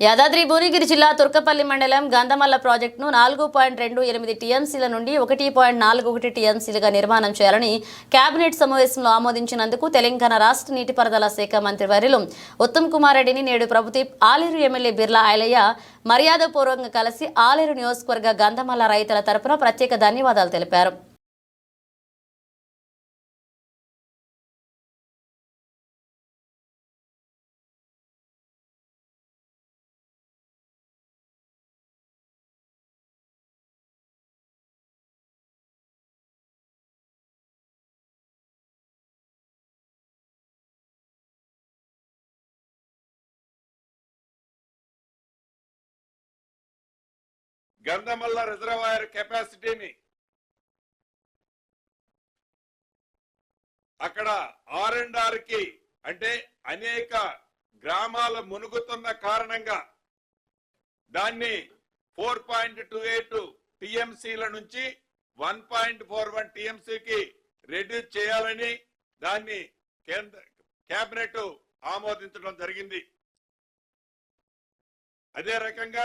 యాదాద్రి భువనగిరి జిల్లా తుర్కపల్లి మండలం గంధమల్ల ప్రాజెక్టును నాలుగు పాయింట్ రెండు ఎనిమిది టీఎంసీల నుండి ఒకటి పాయింట్ నాలుగు ఒకటి టీఎంసీలుగా నిర్మాణం చేయాలని కేబినెట్ సమావేశంలో ఆమోదించినందుకు తెలంగాణ రాష్ట్ర నీటిపారుదల శాఖ మంత్రి వర్యులు ఉత్తమ్ కుమార్ రెడ్డిని నేడు ప్రభుత్వ ఆలేరు ఎమ్మెల్యే బిర్లా ఆయలయ్య మర్యాదపూర్వకంగా కలిసి ఆలేరు నియోజకవర్గ గంధమల్ల రైతుల తరపున ప్రత్యేక ధన్యవాదాలు తెలిపారు. గంధమల్ల రిజర్వాయర్ కెపాసిటీని అక్కడ ఆర్ అండ్ ఆర్కి అంటే అనేక గ్రామాలు మునుగుతున్న కారణంగా దాన్ని ఫోర్ పాయింట్ టూ ఎయిట్ టిఎంసీల నుంచి వన్ పాయింట్ ఫోర్ వన్ టిఎంసీకి రెడ్యూస్ చేయాలని దాన్ని కేంద్ర కేబినెట్ ఆమోదించడం జరిగింది. అదే రకంగా